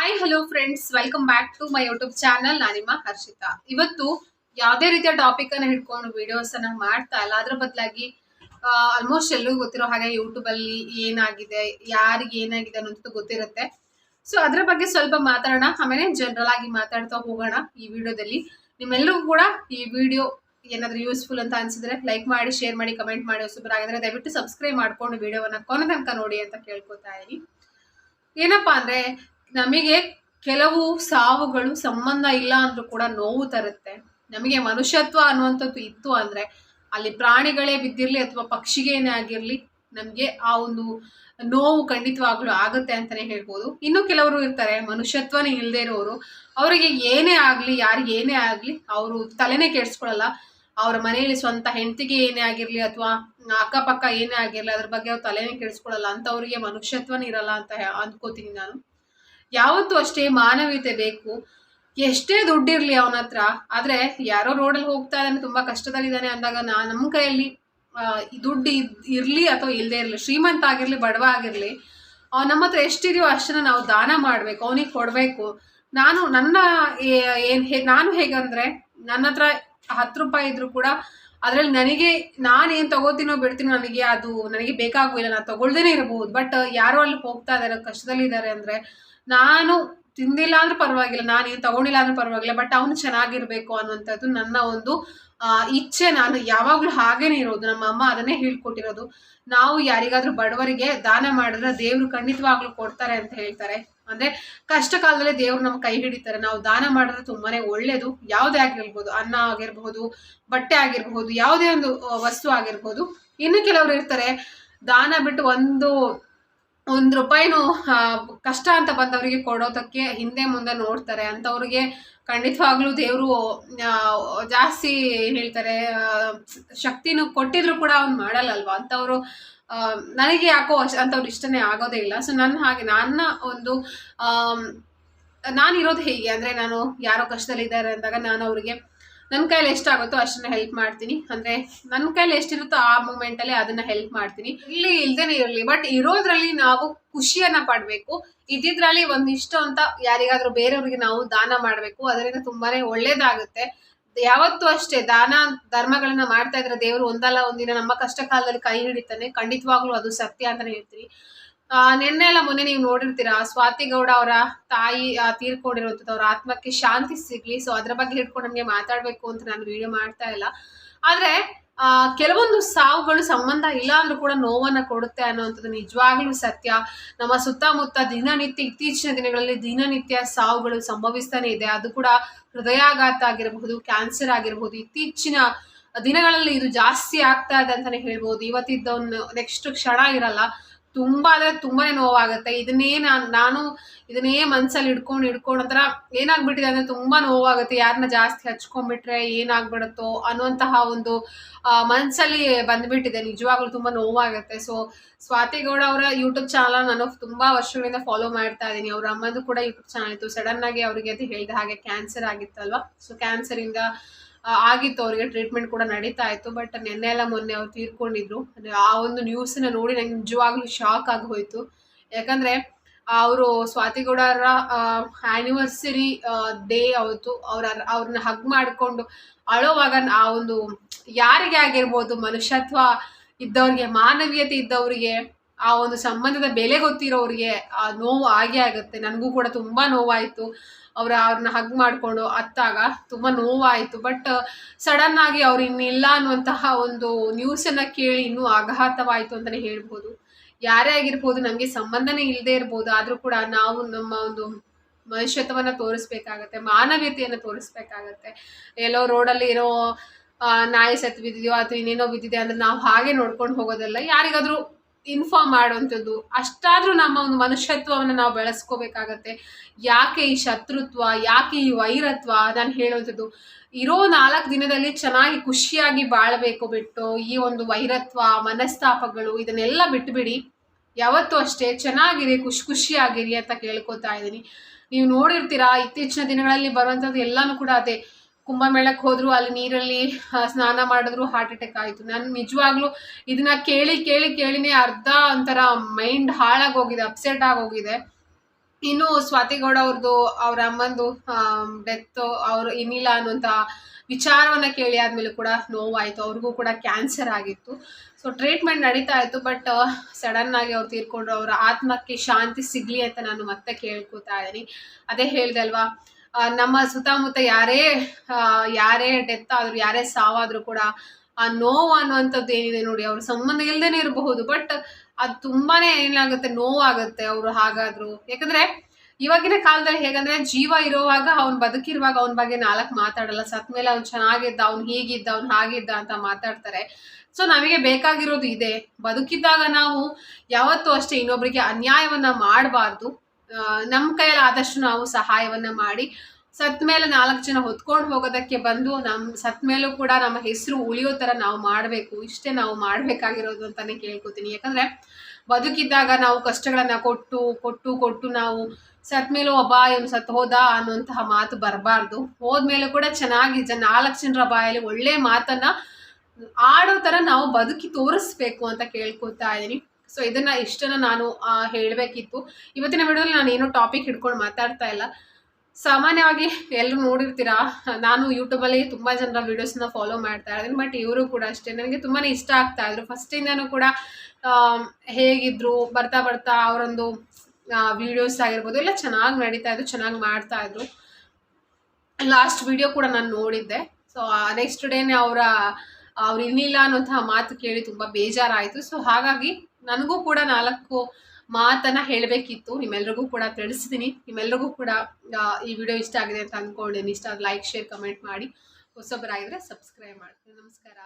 Hi hello friends welcome back to my YouTube channel ನಾನಿಮ್ಮ Harshita ಇವತ್ತು ಯಾವುದೇ ರೀತಿಯ ಟಾಪಿಕ್ ಅನ್ನ ಹಿಡ್ಕೊಂಡು ವಿಡಿಯೋಸ್ ಅನ್ನ ಮಾಡ್ತಾ ಇಲ್ಲ. ಅದ್ರ ಬದಲಾಗಿ ಆಲ್ಮೋಸ್ಟ್ ಎಲ್ಲರಿಗೂ ಗೊತ್ತಿರೋ ಹಾಗೆ ಯೂಟ್ಯೂಬ್ ಅಲ್ಲಿ ಏನಾಗಿದೆ, ಯಾರಿಗೆ ಏನಾಗಿದೆ ಅನ್ನೋದು ಗೊತ್ತಿರುತ್ತೆ. ಸೊ ಅದ್ರ ಬಗ್ಗೆ ಸ್ವಲ್ಪ ಮಾತಾಡೋಣ. ಆಮೇಲೆ ಜನರಲ್ ಆಗಿ ಮಾತಾಡ್ತಾ ಹೋಗೋಣ ಈ ವಿಡಿಯೋದಲ್ಲಿ ನಿಮ್ಮೆಲ್ಲರೂ ಕೂಡ ಈ ವಿಡಿಯೋ ಏನಾದ್ರೂ ಯೂಸ್ಫುಲ್ ಅಂತ ಅನ್ಸಿದ್ರೆ ಲೈಕ್ ಮಾಡಿ ಶೇರ್ ಮಾಡಿ ಕಮೆಂಟ್ ಮಾಡಿ ಸೂಪರ್ ಆಗಿದ್ರೆ ದಯವಿಟ್ಟು ಸಬ್ಸ್ಕ್ರೈಬ್ ಮಾಡ್ಕೊಂಡು ವಿಡಿಯೋವನ್ನ ಕೊನೆ ತನಕ ನೋಡಿ ಅಂತ ಕೇಳ್ಕೊತಾ ಇದೀನಿ ಏನಪ್ಪಾ ಅಂದ್ರೆ ನಮಗೆ ಕೆಲವು ಸಾವುಗಳು ಸಂಬಂಧ ಇಲ್ಲ ಅಂದ್ರೂ ಕೂಡ ನೋವು ತರುತ್ತೆ. ನಮಗೆ ಮನುಷ್ಯತ್ವ ಅನ್ನುವಂಥದ್ದು ಇತ್ತು ಅಂದ್ರೆ ಅಲ್ಲಿ ಪ್ರಾಣಿಗಳೇ ಬಿದ್ದಿರ್ಲಿ ಅಥವಾ ಪಕ್ಷಿಗೇನೇ ಆಗಿರಲಿ ನಮಗೆ ಆ ಒಂದು ನೋವು ಖಂಡಿತವಾಗ್ಲೂ ಆಗುತ್ತೆ ಅಂತಾನೆ ಹೇಳ್ಬೋದು. ಇನ್ನು ಕೆಲವರು ಇರ್ತಾರೆ, ಮನುಷ್ಯತ್ವನೇ ಇಲ್ಲದೆ ಇರೋರು. ಅವರಿಗೆ ಏನೇ ಆಗಲಿ ಯಾರಿಗೆ ಏನೇ ಆಗಲಿ, ಅವರು ತಲೆನೇ ಕೆಡಿಸ್ಕೊಳ್ಳಲ್ಲ ಅವರ ಮನೆಯಲ್ಲಿ ಸ್ವಂತ ಹೆಂಡತಿಗೆ ಏನೇ ಆಗಿರಲಿ ಅಥವಾ ಅಕ್ಕಪಕ್ಕ ಏನೇ ಆಗಿರಲಿ, ಅದ್ರ ಬಗ್ಗೆ ಅವ್ರು ತಲೆನೇ ಕೆಡಿಸ್ಕೊಳ್ಳಲ್ಲ ಅವರಿಗೆ ಮನುಷ್ಯತ್ವನೇ ಇರಲ್ಲ ಅಂತ ಅಂದ್ಕೋತೀನಿ ನಾನು. ಯಾವತ್ತೂ ಅಷ್ಟೇ ಮಾನವೀಯತೆ ಬೇಕು. ಎಷ್ಟೇ ದುಡ್ಡಿರಲಿ ಅವನ ಹತ್ರ, ಆದ್ರೆ ಯಾರೋ ರೋಡಲ್ಲಿ ಹೋಗ್ತಾ ಇದ್ದಾನೆ, ತುಂಬಾ ಕಷ್ಟದಲ್ಲಿದ್ದಾನೆ ಅಂದಾಗ ನಾ ನಮ್ಮ ಕೈಯಲ್ಲಿ ದುಡ್ಡು ಇರಲಿ ಅಥವಾ ಇಲ್ಲದೇ ಇರಲಿ, ಶ್ರೀಮಂತ ಆಗಿರಲಿ, ಬಡವ ಆಗಿರಲಿ, ಅವ್ನು ನಮ್ಮ ಹತ್ರ ಎಷ್ಟಿದೆಯೋ ಅಷ್ಟನ್ನ ನಾವು ದಾನ ಮಾಡಬೇಕು, ಅವನಿಗೆ ಕೊಡಬೇಕು. ನಾನು, ನನ್ನ ಏನು, ಹೇ, ನಾನು ಹೇಗಂದ್ರೆ, ನನ್ನ ಹತ್ರ ಹತ್ತು ರೂಪಾಯಿ ಇದ್ರು ಕೂಡ ಅದರಲ್ಲಿ ನನಗೆ, ನಾನು ಏನು ತಗೋತೀನೋ ಬಿಡ್ತೀನೋ ನನಗೆ ಅದು, ನನಗೆ ಬೇಕಾಗುವಿಲ್ಲ ನಾನು ತಗೊಳ್ದೇನೆ ಇರಬಹುದು ಬಟ್ ಯಾರೋ ಅಲ್ಲಿ ಹೋಗ್ತಾ ಇದ್ದಾರೆ ಕಷ್ಟದಲ್ಲಿ ಅಂದರೆ ಅಂದ್ರೆ ನಾನು ತಿಂದಿಲ್ಲ ಅಂದ್ರೆ ಪರವಾಗಿಲ್ಲ, ನಾನು ಏನು ತಗೊಂಡಿಲ್ಲ ಅಂದ್ರೆ ಪರವಾಗಿಲ್ಲ ಬಟ್ ಅವನು ಚೆನ್ನಾಗಿರ್ಬೇಕು ಅನ್ನುವಂಥದ್ದು ನನ್ನ ಒಂದು ಇಚ್ಛೆ. ನಾನು ಯಾವಾಗಲೂ ಹಾಗೇನೆ ಇರೋದು, ನಮ್ಮ ಅಮ್ಮ ಅದನ್ನೇ ಹೇಳ್ಕೊಟ್ಟಿರೋದು. ನಾವು ಯಾರಿಗಾದ್ರೂ ಬಡವರಿಗೆ ದಾನ ಮಾಡಿದ್ರೆ ದೇವರು ಖಂಡಿತವಾಗ್ಲೂ ಕೊಡ್ತಾರೆ ಅಂತ ಹೇಳ್ತಾರೆ. ಅಂದ್ರೆ ಕಷ್ಟ ಕಾಲದಲ್ಲಿ ದೇವ್ರು ನಮ್ಮ ಕೈ ಹಿಡಿತಾರೆ. ನಾವು ದಾನ ಮಾಡಿದ್ರೆ ತುಂಬಾನೇ ಒಳ್ಳೇದು. ಯಾವುದೇ ಆಗಿರ್ಬೋದು, ಅನ್ನ ಆಗಿರ್ಬಹುದು ಬಟ್ಟೆ ಆಗಿರ್ಬಹುದು ಯಾವುದೇ ಒಂದು ವಸ್ತು ಆಗಿರ್ಬೋದು. ಇನ್ನು ಕೆಲವರು ಇರ್ತಾರೆ, ದಾನ ಬಿಟ್ಟು ಒಂದು ಒಂದು ರೂಪಾಯಿನೂ ಕಷ್ಟ ಅಂತ ಬಂದವರಿಗೆ ಕೊಡೋದಕ್ಕೆ ಹಿಂದೆ ಮುಂದೆ ನೋಡ್ತಾರೆ. ಅಂಥವ್ರಿಗೆ ಖಂಡಿತವಾಗ್ಲೂ ದೇವರು ಜಾಸ್ತಿ ಹೇಳ್ತಾರೆ ಶಕ್ತಿನೂ ಕೊಟ್ಟಿದ್ರು ಕೂಡ ಅವ್ನು ಮಾಡಲ್ಲಲ್ವಾ? ಅಂಥವ್ರು ನನಗೆ ಯಾಕೋ ಅಂಥವ್ರು ಇಷ್ಟನೇ ಆಗೋದೇ ಇಲ್ಲ. ಸೊ ನನ್ನ ಹಾಗೆ, ನನ್ನ ಒಂದು ನಾನಿರೋದು ಹೇಗೆ ಅಂದರೆ, ನಾನು ಯಾರೋ ಕಷ್ಟದಲ್ಲಿದ್ದಾರೆ ಅಂದಾಗ ನಾನು ಅವ್ರಿಗೆ ನನ್ನ ಕೈಲಿ ಎಷ್ಟಾಗುತ್ತೋ ಅಷ್ಟನ್ನ ಹೆಲ್ಪ್ ಮಾಡ್ತೀನಿ. ಅಂದ್ರೆ ನನ್ನ ಕೈಲಿ ಎಷ್ಟಿರುತ್ತೋ ಆ ಮೂಮೆಂಟ್ ಅಲ್ಲಿ ಅದನ್ನ ಹೆಲ್ಪ್ ಮಾಡ್ತೀನಿ. ಇಲ್ಲಿ ಇಲ್ದೇನೆ ಇರಲಿ ಬಟ್ ಇರೋದ್ರಲ್ಲಿ ನಾವು ಖುಷಿಯನ್ನ ಪಡ್ಬೇಕು. ಇದ್ದಿದ್ರಲ್ಲಿ ಒಂದಿಷ್ಟು ಅಂತ ಯಾರಿಗಾದ್ರೂ ಬೇರೆಯವ್ರಿಗೆ ನಾವು ದಾನ ಮಾಡಬೇಕು. ಅದರಿಂದ ತುಂಬಾನೇ ಒಳ್ಳೇದಾಗುತ್ತೆ. ಯಾವತ್ತೂ ಅಷ್ಟೇ ದಾನ, ಧರ್ಮಗಳನ್ನ ಮಾಡ್ತಾ ಇದ್ರೆ ದೇವರು ಒಂದಲ್ಲ ಒಂದಿನ ನಮ್ಮ ಕಷ್ಟ ಕಾಲದಲ್ಲಿ ಕೈ ಹಿಡಿತಾನೆ. ಖಂಡಿತವಾಗ್ಲೂ ಅದು ಸತ್ಯ ಅಂತಾನೆ ಹೇಳ್ತೀನಿ. ನಿನ್ನೆ ಎಲ್ಲ ಮೊನ್ನೆ ನೀವು ನೋಡಿರ್ತೀರಾ, ಸ್ವಾತಿ ಗೌಡ ಅವರ ತಾಯಿ ತೀರ್ಕೊಂಡಿರುವಂಥದ್ದು ಅವ್ರ ಆತ್ಮಕ್ಕೆ ಶಾಂತಿ ಸಿಗ್ಲಿ ಸೊ ಅದ್ರ ಬಗ್ಗೆ ಹಿಡ್ಕೊಂಡು ನಮಗೆ ಮಾತಾಡಬೇಕು ಅಂತ ನಾನು ವಿಡಿಯೋ ಮಾಡ್ತಾ ಇಲ್ಲ. ಆದ್ರೆ ಕೆಲವೊಂದು ಸಾವುಗಳು ಸಂಬಂಧ ಇಲ್ಲ ಅಂದ್ರೂ ಕೂಡ ನೋವನ್ನ ಕೊಡುತ್ತೆ ಅನ್ನುವಂಥದ್ದು ನಿಜವಾಗ್ಲೂ ಸತ್ಯ. ನಮ್ಮ ಸುತ್ತಮುತ್ತ ದಿನನಿತ್ಯ, ಇತ್ತೀಚಿನ ದಿನಗಳಲ್ಲಿ ದಿನನಿತ್ಯ ಸಾವುಗಳು ಸಂಭವಿಸ್ತಾನೆ ಇದೆ. ಅದು ಕೂಡ ಹೃದಯಾಘಾತ ಆಗಿರಬಹುದು ಕ್ಯಾನ್ಸರ್ ಆಗಿರಬಹುದು. ಇತ್ತೀಚಿನ ದಿನಗಳಲ್ಲಿ ಇದು ಜಾಸ್ತಿ ಆಗ್ತಾ ಇದೆ ಅಂತಲೇ ಹೇಳ್ಬೋದು. ಒಂದು ನೆಕ್ಸ್ಟ್ ಕ್ಷಣ ಇರಲ್ಲ. ತುಂಬಾ ಅಂದ್ರೆ ತುಂಬಾನೇ ನೋವಾಗುತ್ತೆ. ಇದನ್ನೇ ನಾನು ನಾನು ಇದನ್ನೇ ಮನ್ಸಲ್ಲಿ ಹಿಡ್ಕೊಂಡು ಹಿಡ್ಕೊಂಡು ಒಂಥರ ಏನಾಗ್ಬಿಟ್ಟಿದೆ ಅಂದ್ರೆ ತುಂಬಾ ನೋವಾಗುತ್ತೆ. ಯಾರನ್ನ ಜಾಸ್ತಿ ಹಚ್ಕೊಂಡ್ಬಿಟ್ರೆ ಏನಾಗ್ಬಿಡುತ್ತೋ ಅನ್ನುವಂತಹ ಒಂದು ಆ, ಮನ್ಸಲ್ಲಿ ಬಂದ್ಬಿಟ್ಟಿದೆ. ನಿಜವಾಗ್ಲೂ ತುಂಬಾ ನೋವಾಗುತ್ತೆ. ಸೊ ಸ್ವಾತಿಗೌಡ ಅವರ ಯೂಟ್ಯೂಬ್ ಚಾನಲ್ ನಾನು ತುಂಬಾ ವರ್ಷಗಳಿಂದ ಫಾಲೋ ಮಾಡ್ತಾ ಇದ್ದೀನಿ. ಅವ್ರ ಅಮ್ಮದು ಕೂಡ ಯೂಟ್ಯೂಬ್ ಚಾನಲ್ ಇತ್ತು. ಸಡನ್ ಆಗಿ ಅವರಿಗೆ ಅದು ಹೇಳಿದ ಹಾಗೆ ಕ್ಯಾನ್ಸರ್ ಆಗಿತ್ತಲ್ವಾ? ಸೊ ಕ್ಯಾನ್ಸರ್ ಇಂದ ಆ, ಆಗಿತ್ತು, ಅವರಿಗೆ ಟ್ರೀಟ್ಮೆಂಟ್ ಕೂಡ ನಡೀತಾ ಇತ್ತು ಬಟ್ ನಿನ್ನೆ ಎಲ್ಲ ಮೊನ್ನೆ ಅವ್ರು ತೀರ್ಕೊಂಡಿದ್ರು. ಆ ಒಂದು ನ್ಯೂಸನ್ನ ನೋಡಿ ನಂಗೆ ನಿಜವಾಗ್ಲೂ ಶಾಕ್ ಆಗಿ ಹೋಯ್ತು. ಯಾಕಂದ್ರೆ ಅವರು ಸ್ವಾತಿಗೌಡರ ಆ್ಯನಿವರ್ಸರಿ ಡೇ ಅವತ್ತು ಅವ್ರ ಅವ್ರನ್ನ ಹಗ್ ಮಾಡಿಕೊಂಡು ಅಳೋವಾಗ ಆ ಒಂದು ಯಾರಿಗೆ ಆಗಿರ್ಬೋದು, ಮನುಷ್ಯತ್ವ ಇದ್ದವ್ರಿಗೆ, ಮಾನವೀಯತೆ ಇದ್ದವ್ರಿಗೆ, ಆ ಒಂದು ಸಂಬಂಧದ ಬೆಲೆ ಗೊತ್ತಿರೋರಿಗೆ ಆ ನೋವು ಆಗೇ ಆಗುತ್ತೆ. ನನಗೂ ಕೂಡ ತುಂಬಾ ನೋವಾಯಿತು. ಅವ್ರ ಅವ್ರನ್ನ ಹಗ್ ಮಾಡಿಕೊಂಡು ಅತ್ತಾಗ ತುಂಬ ನೋವಾಯಿತು. ಬಟ್ ಸಡನ್ ಆಗಿ ಅವ್ರು ಇನ್ನಿಲ್ಲ ಅನ್ನುವಂತಹ ಒಂದು ನ್ಯೂಸನ್ನು ಕೇಳಿ ಇನ್ನೂ ಆಘಾತವಾಯಿತು ಅಂತಲೇ ಹೇಳ್ಬೋದು. ಯಾರೇ ಆಗಿರ್ಬೋದು ನಮಗೆ ಸಂಬಂಧನೇ ಇಲ್ಲದೆ ಇರ್ಬೋದು, ಆದರೂ ಕೂಡ ನಾವು ನಮ್ಮ ಒಂದು ಮನುಷ್ಯತ್ವವನ್ನು ತೋರಿಸ್ಬೇಕಾಗತ್ತೆ, ಮಾನವೀಯತೆಯನ್ನು ತೋರಿಸ್ಬೇಕಾಗತ್ತೆ. ಎಲ್ಲೋ ರೋಡಲ್ಲಿ ಇರೋ ನಾಯಿ ಸತ್ತು ಬಿದ್ದಿದೆಯೋ ಅಥವಾ ಇನ್ನೇನೋ ಬಿದ್ದಿದೆ ಅಂದ್ರೆ ನಾವು ಹಾಗೆ ನೋಡ್ಕೊಂಡು ಹೋಗೋದಲ್ಲ. ಯಾರಿಗಾದ್ರೂ ಇನ್ಫಾರ್ಮ್ ಮಾಡುವಂಥದ್ದು. ಅಷ್ಟಾದ್ರೂ ನಮ್ಮ ಒಂದು ಮನುಷ್ಯತ್ವವನ್ನು ನಾವು ಬೆಳೆಸ್ಕೋಬೇಕಾಗತ್ತೆ. ಯಾಕೆ ಈ ಶತ್ರುತ್ವ, ಯಾಕೆ ಈ ವೈರತ್ವ ನಾನು ಹೇಳುವಂಥದ್ದು. ಇರೋ ನಾಲ್ಕು ದಿನದಲ್ಲಿ ಚೆನ್ನಾಗಿ ಖುಷಿಯಾಗಿ ಬಾಳಬೇಕು ಬಿಟ್ಟು ಈ ಒಂದು ವೈರತ್ವ, ಮನಸ್ತಾಪಗಳು ಇದನ್ನೆಲ್ಲ ಬಿಟ್ಬಿಡಿ. ಯಾವತ್ತೂ ಅಷ್ಟೇ ಚೆನ್ನಾಗಿರಿ, ಖುಷಿ ಖುಷಿಯಾಗಿರಿ ಅಂತ ಕೇಳ್ಕೊತಾ ಇದ್ದೀನಿ. ನೀವು ನೋಡಿರ್ತೀರಾ, ಇತ್ತೀಚಿನ ದಿನಗಳಲ್ಲಿ ಬರುವಂಥದ್ದು ಎಲ್ಲಾನು ಕೂಡ ಅದೇ. ಕುಂಭಮೇಳಕ್ಕೆ ಹೋದ್ರು ಅಲ್ಲಿ ನೀರಲ್ಲಿ ಸ್ನಾನ ಮಾಡಿದ್ರು ಹಾರ್ಟ್ ಅಟ್ಯಾಕ್ ಆಯಿತು. ನಾನು ನಿಜವಾಗ್ಲೂ ಇದನ್ನ ಕೇಳಿ ಕೇಳಿ ಕೇಳಿನೇ ಅರ್ಧ ಒಂಥರ ಮೈಂಡ್ ಹಾಳಾಗೋಗಿದೆ ಅಪ್ಸೆಟ್ ಆಗೋಗಿದೆ ಇನ್ನು ಸ್ವಾತಿಗೌಡ ಅವ್ರದ್ದು ಅವ್ರ ಅಮ್ಮಂದು ಡೆತ್ ಅವರು ಏನಿಲ್ಲ ಅನ್ನುವಂಥ ವಿಚಾರವನ್ನ ಕೇಳಿ ಆದ್ಮೇಲೆ ಕೂಡ ನೋವಾಯಿತು. ಅವ್ರಿಗೂ ಕೂಡ ಕ್ಯಾನ್ಸರ್ ಆಗಿತ್ತು. ಸೊ ಟ್ರೀಟ್ಮೆಂಟ್ ನಡೀತಾ ಇತ್ತು ಬಟ್ ಸಡನ್ ಆಗಿ ಅವ್ರು ತೀರ್ಕೊಂಡ್ರು. ಅವರ ಆತ್ಮಕ್ಕೆ ಶಾಂತಿ ಸಿಗ್ಲಿ ಅಂತ ನಾನು ಮತ್ತೆ ಕೇಳ್ಕೊತಾ ಇದ್ದೀನಿ. ಅದೇ ಹೇಳ್ದೆ ಅಲ್ವಾ ಆ, ನಮ್ಮ ಸುತ್ತಮುತ್ತ ಯಾರೇ ಯಾರೇ ಡೆತ್ ಆದ್ರು, ಯಾರೇ ಸಾವಾದ್ರು ಕೂಡ ಆ ನೋವು ಅನ್ನುವಂಥದ್ದು ಏನಿದೆ ನೋಡಿ, ಅವ್ರ ಸಂಬಂಧ ಇಲ್ದೇನೆ ಇರಬಹುದು ಬಟ್ ಅದು ತುಂಬಾನೇ ಏನಾಗುತ್ತೆ, ನೋವಾಗುತ್ತೆ ಅವರು ಹಾಗಾದ್ರು. ಯಾಕಂದ್ರೆ ಇವಾಗಿನ ಕಾಲದಲ್ಲಿ ಹೇಗಂದ್ರೆ ಜೀವ ಇರೋವಾಗ ಅವ್ನ್ ಬದುಕಿರುವಾಗ ಅವನ ಬಗ್ಗೆ ನಾಲ್ಕು ಮಾತಾಡಲ್ಲ, ಸತ್ ಮೇಲೆ ಅವ್ನು ಚೆನ್ನಾಗಿದ್ದ, ಅವ್ನು ಹೀಗಿದ್ದ, ಅವ್ನು ಹಾಗಿದ್ದ ಅಂತ ಮಾತಾಡ್ತಾರೆ. ಸೊ ನಮಗೆ ಬೇಕಾಗಿರೋದು ಇದೆ. ಬದುಕಿದ್ದಾಗ ನಾವು ಯಾವತ್ತೂ ಅಷ್ಟೇ ಇನ್ನೊಬ್ರಿಗೆ ಅನ್ಯಾಯವನ್ನ ಮಾಡಬಾರ್ದು. ನಮ್ಮ ಕೈಯಲ್ಲಿ ಆದಷ್ಟು ನಾವು ಸಹಾಯವನ್ನ ಮಾಡಿ ಸತ್ ಮೇಲೆ ನಾಲ್ಕು ಜನ ಹೊತ್ಕೊಂಡು ಹೋಗೋದಕ್ಕೆ ಬಂದು ನಮ್ಮ ಸತ್ ಮೇಲೂ ಕೂಡ ನಮ್ಮ ಹೆಸರು ಉಳಿಯೋ ಥರ ನಾವು ಮಾಡಬೇಕು, ಇಷ್ಟೇ ನಾವು ಮಾಡಬೇಕಾಗಿರೋದು ಅಂತಾನೆ ಕೇಳ್ಕೊತೀನಿ. ಯಾಕಂದ್ರೆ ಬದುಕಿದ್ದಾಗ ನಾವು ಕಷ್ಟಗಳನ್ನ ಕೊಟ್ಟು ಕೊಟ್ಟು ಕೊಟ್ಟು ನಾವು ಸತ್ ಮೇಲೂ ಒಬ್ಬ ಇವನು ಸತ್ ಹೋದ ಅನ್ನುವಂತಹ ಮಾತು ಬರಬಾರ್ದು. ಹೋದ್ಮೇಲೆ ಕೂಡ ಚೆನ್ನಾಗಿ ಜನ ನಾಲ್ಕು ಜನರ ಬಾಯಲ್ಲಿ ಒಳ್ಳೆ ಮಾತನ್ನ ಆಡೋ ಥರ ನಾವು ಬದುಕಿ ತೋರಿಸ್ಬೇಕು ಅಂತ ಕೇಳ್ಕೊತಾ ಇದ್ದೀನಿ. ಸೊ ಇದನ್ನ ಇಷ್ಟನ್ನ ನಾನು ಹೇಳಬೇಕಿತ್ತು. ಇವತ್ತಿನ ವಿಡಿಯೋಲಿ ನಾನು ಏನೋ ಟಾಪಿಕ್ ಹಿಡ್ಕೊಂಡು ಮಾತಾಡ್ತಾ ಇಲ್ಲ. ಸಾಮಾನ್ಯವಾಗಿ ಎಲ್ಲರೂ ನೋಡಿರ್ತೀರಾ, ನಾನು ಯೂಟ್ಯೂಬಲ್ಲಿ ತುಂಬ ಜನರ ವೀಡಿಯೋಸ್ನ ಫಾಲೋ ಮಾಡ್ತಾ ಇದ್ದೀನಿ ಬಟ್ ಇವರು ಕೂಡ ಅಷ್ಟೇ. ನನಗೆ ತುಂಬಾ ಇಷ್ಟ ಆಗ್ತಾ ಇದ್ರು. ಫಸ್ಟಿಂದನೂ ಕೂಡ ಹೇಗಿದ್ರು, ಬರ್ತಾ ಬರ್ತಾ ಅವರೊಂದು ವಿಡಿಯೋಸ್ ಆಗಿರ್ಬೋದು, ಎಲ್ಲ ಚೆನ್ನಾಗಿ ನಡೀತಾ ಇದ್ರು, ಚೆನ್ನಾಗಿ ಮಾಡ್ತಾ ಇದ್ರು. ಲಾಸ್ಟ್ ವಿಡಿಯೋ ಕೂಡ ನಾನು ನೋಡಿದ್ದೆ. ಸೊ ನೆಕ್ಸ್ಟ್ ಡೇನೆ ಅವರ ಅವ್ರು ಇನ್ನಿಲ್ಲ ಅನ್ನೋಂತಹ ಮಾತು ಕೇಳಿ ತುಂಬ ಬೇಜಾರಾಯಿತು. ಸೊ ಹಾಗಾಗಿ ನನಗೂ ಕೂಡ ನಾಲ್ಕು ಮಾತನ್ನ ಹೇಳಬೇಕಿತ್ತು. ನಿಮ್ಮೆಲ್ರಿಗೂ ಕೂಡ ತಿಳಿಸ್ತೀನಿ. ನಿಮ್ಮೆಲ್ರಿಗೂ ಕೂಡ ಈ ವಿಡಿಯೋ ಇಷ್ಟ ಆಗಿದೆ ಅಂತ ಅಂದ್ಕೊಂಡಿದ್ದೀನಿ ಇಷ್ಟ ಲೈಕ್ ಶೇರ್ ಕಮೆಂಟ್ ಮಾಡಿ. ಹೊಸೊಬ್ಬರಾಗಿದ್ರೆ ಸಬ್ಸ್ಕ್ರೈಬ್ ಮಾಡ್ತೀನಿ ನಮಸ್ಕಾರ.